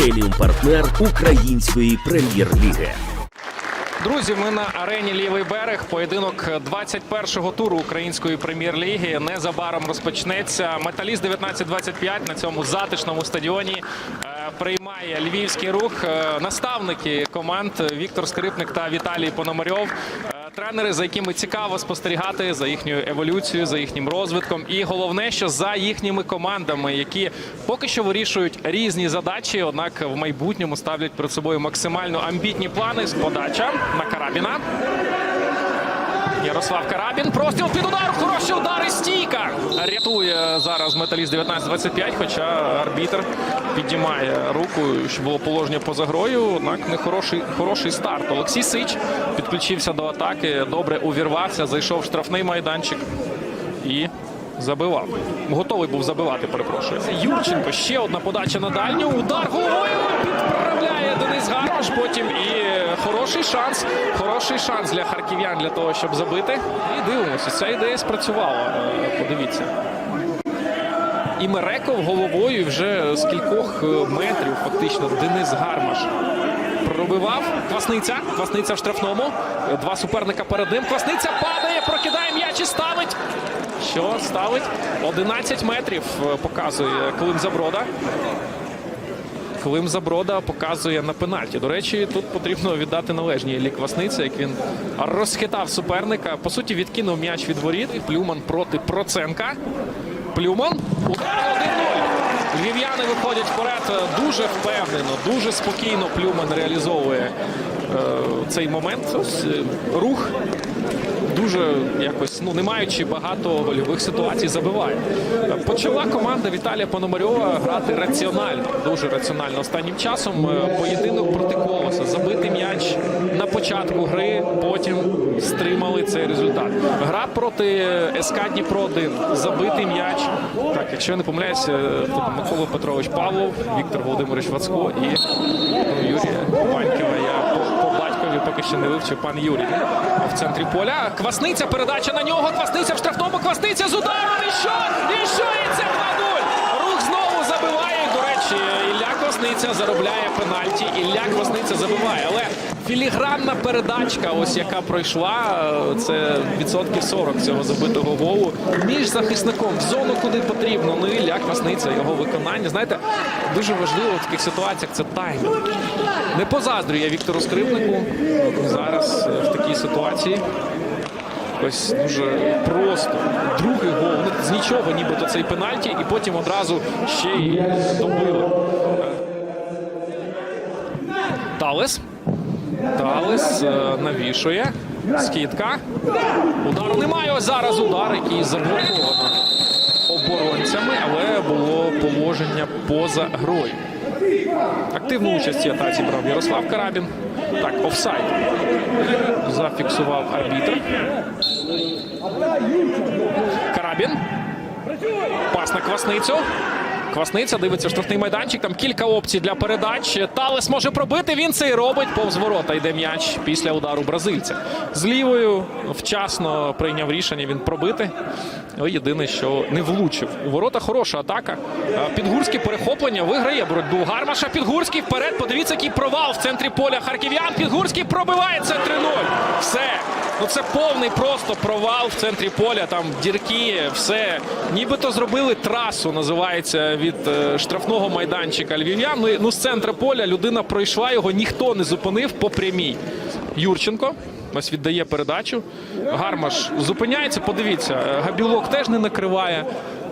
преміум партнер української прем'єр-ліги. Друзі, ми на арені Лівий берег. Поєдинок 21-го туру української прем'єр-ліги незабаром розпочнеться. Металіст 19-25 на цьому затишному стадіоні е, приймає львівський рух. Е, Наставники команд Віктор Скрипник та Віталій Пономарьов. Тренери, за якими цікаво спостерігати за їхньою еволюцією, за їхнім розвитком, і головне, що за їхніми командами, які поки що вирішують різні задачі, однак в майбутньому ставлять перед собою максимально амбітні плани. Подача на Карабіна. Ярослав Карабін. Простіл під удар. Хороший удар і стійка. Рятує зараз металіст 19-25, хоча арбітр піднімає руку, щоб було положення поза грою. Однак не хороший, хороший старт. Олексій Сич підключився до атаки. Добре увірвався, зайшов в штрафний майданчик і забивав. Готовий був забивати, перепрошую. Юрченко. Ще одна подача на дальню. Удар головою підправляє Денис Гармаш. Потім і хороший шанс. Хороший шанс для харків'ян для того, щоб забити. І дивимося, ця ідея спрацювала. Е, Подивіться. І Мереков головою вже з кількох е, метрів фактично Денис Гармаш пробивав. Квасниця. Квасниця в штрафному. Е, Два суперника перед ним. Квасниця падає, прокидає м'яч і ставить. Що ставить? 11 метрів е, показує Клим Заброда. Клим Заброда показує на пенальті. До речі, тут потрібно віддати належні Іллі Квасниці, як він розхитав суперника. По суті, відкинув м'яч від воріт. Плюман проти Проценка. Плюман. Удар 1-0. Львів'яни виходять вперед дуже впевнено, дуже спокійно Плюман реалізовує е, цей момент. Ось, е, рух дуже якось, ну не маючи багато гольових ситуацій, забиває. Почала команда Віталія Пономарьова грати раціонально, дуже раціонально. Останнім часом е, поєдинок проти колоса. Забити м'яч на початку гри, потім стримали цей результат. Гра проти СК Дніпро 1 забитий м'яч. Так, якщо я не помиляюся, тут Микола Петрович Павлов, Віктор Володимирович Вацко і ну, Юрія Панькова. Я по, по батькові поки що не вивчив пан Юрій. В центрі поля Квасниця, передача на нього. Квасниця в штрафному, Квасниця з ударом. І що? І що? І це 2-0. Рух знову забиває. До речі, Ілля Квасниця заробляє пенальті. Ілля Квасниця забиває. Але філігранна передачка, ось яка пройшла, це відсотків 40 цього забитого голу. Між захисником в зону, куди потрібно. Ну Ілля Квасниця, його виконання. Знаєте, дуже важливо в таких ситуаціях це таймінг. Не позаздрюю я Віктору Скрипнику зараз е, в такій ситуації. Ось дуже просто. Другий гол. Ну, з нічого, нібито цей пенальті, і потім одразу ще й добили. Талес. Талес е, навішує. Скидка. Удару немає. Ось зараз удар, який заблоковано оборонцями, але було положення поза грою. Активну участь в атаці брав Ярослав Карабін. Так, офсайд. Зафіксував арбітр. Карабін. Пас на Квасницю. Квасниця дивиться штрафний майданчик. Там кілька опцій для передач. Талес може пробити. Він це і робить. Повз ворота йде м'яч після удару бразильця. З лівою вчасно прийняв рішення він пробити. Ну, Єдине, що не влучив. У ворота хороша атака. А, Підгурський перехоплення виграє боротьбу Гармаша. Підгурський вперед. Подивіться, який провал в центрі поля харків'ян. Підгурський пробиває це 3-0. Все. Ну це повний просто провал в центрі поля. Там дірки, все. Нібито зробили трасу, називається від е, штрафного майданчика львів'ян. Ну, ну з центра поля людина пройшла його, ніхто не зупинив по прямій. Юрченко. Ось віддає передачу. Гармаш зупиняється. Подивіться, е, Габілок теж не накриває.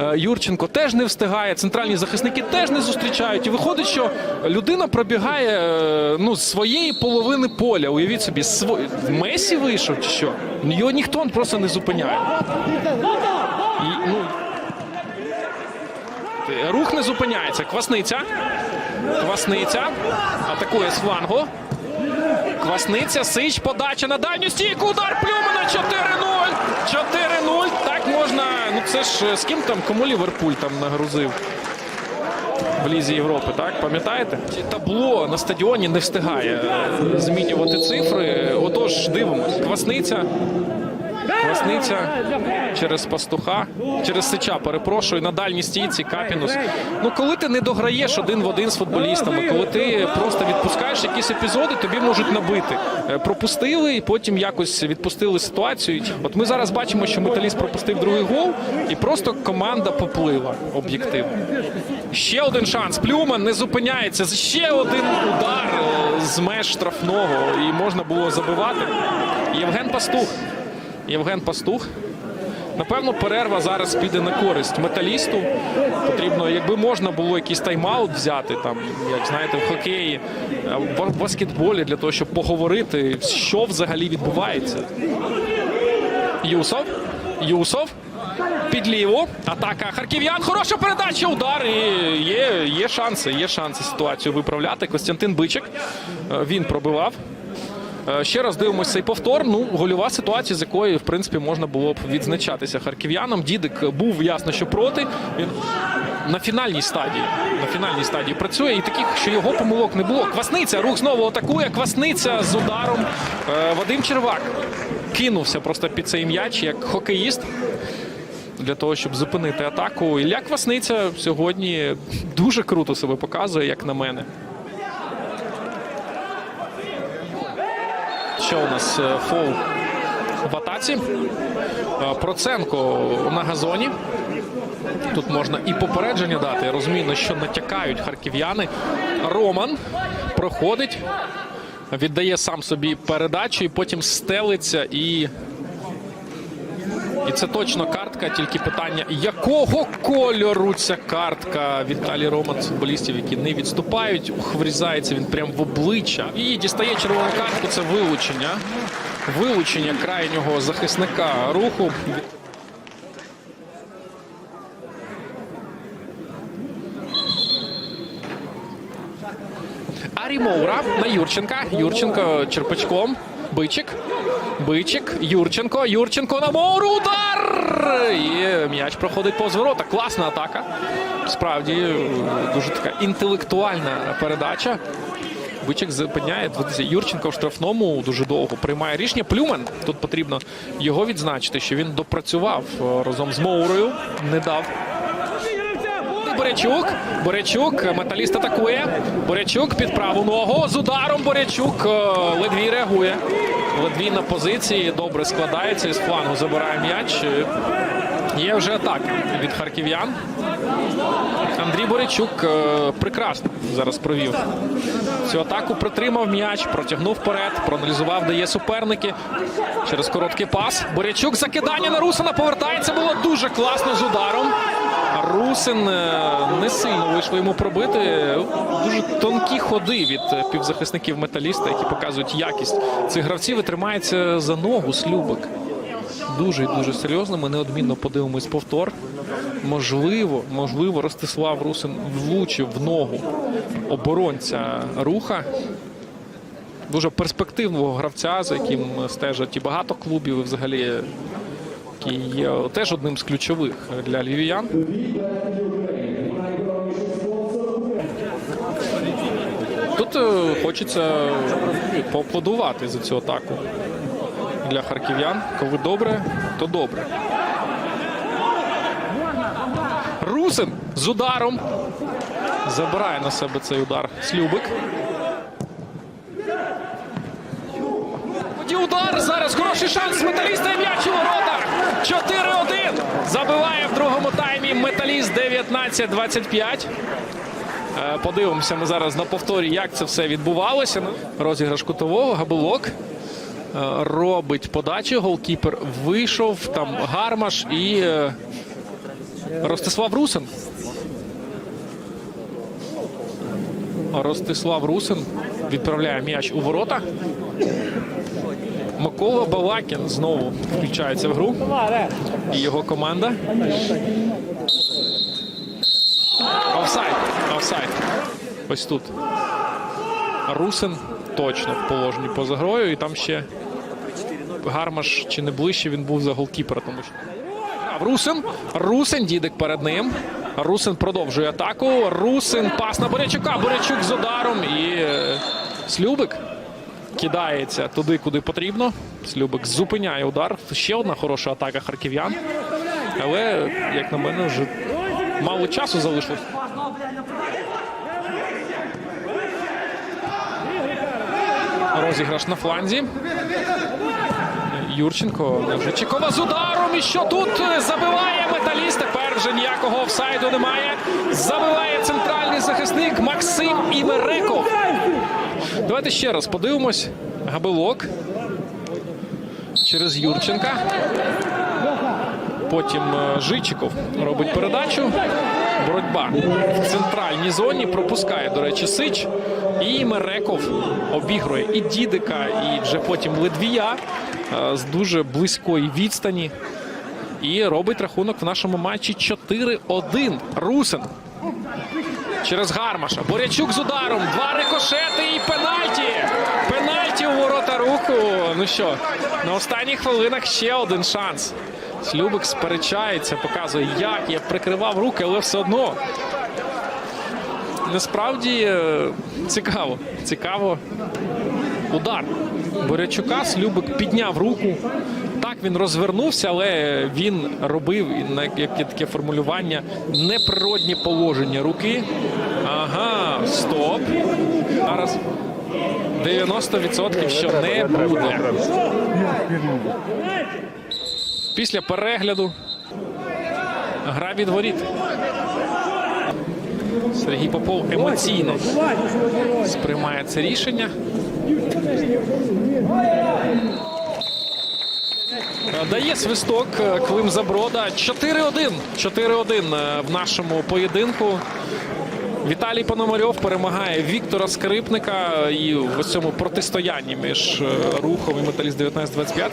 Е, Юрченко теж не встигає. Центральні захисники теж не зустрічають. І виходить, що людина пробігає е, ну, з своєї половини поля. Уявіть собі, сво... Месі вийшов чи що? Його ніхто просто не зупиняє. І, ну, рух не зупиняється. Квасниця. Квасниця. Атакує з флангу. Квасниця, Сич, подача на дальню стійку, удар Плюмана 4-0. 4-0. Можна. Ну це ж е, з ким там, кому Ліверпуль там нагрузив в Лізі Європи, так? Пам'ятаєте? Табло на стадіоні не встигає е, змінювати цифри. Отож, дивимось. Квасниця. Квасниця через пастуха, через сича, перепрошую, на дальній стійці Капінус. Ну, коли ти не дограєш один в один з футболістами, коли ти просто відпускаєш якісь епізоди, тобі можуть набити. Е, Пропустили і потім якось відпустили ситуацію. От ми зараз бачимо, що металіст пропустив другий гол, і просто команда поплила об'єктивно. Ще один шанс. Плюман не зупиняється. Ще один удар е, з меж штрафного. І можна було забивати. Євген Пастух. Євген Пастух. Напевно, перерва зараз піде на користь металісту. Потрібно, якби можна було якийсь тайм-аут взяти, там, як знаєте, в хокеї, в баскетболі для того, щоб поговорити, що взагалі відбувається. Юсов. Юсов. Під ліву. Атака харків'ян. Хороша передача. Удар. І є, є шанси. Є шанси ситуацію виправляти. Костянтин Бичик. е, Він пробивав. Е, Ще раз дивимося цей повтор. Ну, гольова ситуація, з якої, в принципі, можна було б відзначатися харків'янам. Дідик був ясно, що проти. Він на фінальній стадії. На фінальній стадії працює. І таких, що його помилок не було. Квасниця. Рух знову атакує. Квасниця з ударом. Е, Вадим Червак кинувся просто під цей м'яч як хокеїст. Для того, щоб зупинити атаку. Ілля Квасниця сьогодні дуже круто себе показує, як на мене. Що у нас е, фол в атаці? Е, Проценко на газоні. Тут можна і попередження дати. Розумію, на що натякають харків'яни. Роман проходить, віддає сам собі передачу і потім стелиться і. І це точно картка, тільки питання, якого кольору ця картка Віталій Роман футболістів, які не відступають. Ух, врізається він прямо в обличчя. І дістає червону картку. Це вилучення. Вилучення крайнього захисника руху. Арі Моура на Юрченка. Юрченко черпачком. Бичик. Бичик. Юрченко. Юрченко на Моуру. Удар! І м'яч проходить повз ворота. Класна атака. Справді е, дуже така інтелектуальна передача. Бичик. Дивіться, Юрченко в штрафному дуже довго приймає рішення. Плюмен. Тут потрібно його відзначити, що він допрацював е, разом з Моурою. Не дав Борячук. Борячук. Металіст атакує. Борячук під праву ногу. З ударом Борячук. е, Ледвій реагує. Ледвій на позиції. Добре складається. Із флангу забирає м'яч. Є вже атака від харків'ян. Андрій Борячук е, прекрасно зараз провів цю атаку. Притримав м'яч, протягнув вперед, проаналізував, де є суперники. Через короткий пас. Борячук закидання на Русина повертається. Було дуже класно з ударом. Русин е, не сильно вийшло йому пробити. Дуже тонкі ходи від півзахисників металіста, які показують якість цих гравців і тримається за ногу Слюбик. Дуже і дуже серйозно. Ми неодмінно подивимось повтор. Можливо, можливо, Ростислав Русин влучив в ногу оборонця руха. Дуже перспективного гравця, за яким стежать і багато клубів, і взагалі який теж одним з ключових для львів'ян. Тут е, хочеться поаплодувати за цю атаку для харків'ян. Коли добре, то добре. Русин з ударом. Забирає на себе цей удар Слюбик. Тоді удар. Зараз хороший шанс металіста і м'яч у воротах. 4-1. Забиває в другому таймі металіст 19-25. Е, Подивимося ми зараз на повторі, як це все відбувалося. Розіграш кутового, габулок. Е, Робить подачу. Голкіпер вийшов. Там гармаш і е, Ростислав Русин. Ростислав Русин відправляє м'яч у ворота. Микола Балакін знову включається в гру. І його команда. Офсайд. Офсайд. Ось тут. Русин точно в положенні поза грою. І там ще Гармаш чи не ближче він був за голкіпера, тому що. Русин. Русин, дідик перед ним. Русин продовжує атаку. Русин пас на Борячука. Борячук з ударом і е, Слюбик. Кидається туди, куди потрібно. Слюбик зупиняє удар. Ще одна хороша атака харків'ян. Але, як на мене, вже мало часу залишилось. Розіграш на фланзі. Юрченко Жичикова з ударом. І що тут забиває металіст. Тепер вже ніякого офсайду немає. Забиває центральний захисник Максим Імереков. Давайте ще раз подивимось. Габилок через Юрченка. Потім е, Жичиков робить передачу. Боротьба в центральній зоні пропускає, до речі, Сич. І Мереков обігрує і Дідика, і вже потім Ледвія е, з дуже близької відстані. І робить рахунок в нашому матчі 4-1. Русин. Через Гармаша. Борячук з ударом. Два рикошети і пенальті. Пенальті у ворота руху. Ну що, на останніх хвилинах ще один шанс. Слюбик сперечається, показує, як я прикривав руки, але все одно. Насправді е, цікаво. Цікаво. Удар Борячука. Слюбик підняв руку. Він розвернувся, але він робив на- як таке формулювання неприродні положення руки. Ага, стоп. Зараз 90% що не буде. Після перегляду гра від воріт. Сергій Попов емоційно сприймає це рішення. Дає свисток е, Клим Заброда. 4-1. 4-1 е, в нашому поєдинку. Віталій Пономарьов перемагає Віктора Скрипника і в цьому протистоянні між е, рухом і металіст 19-25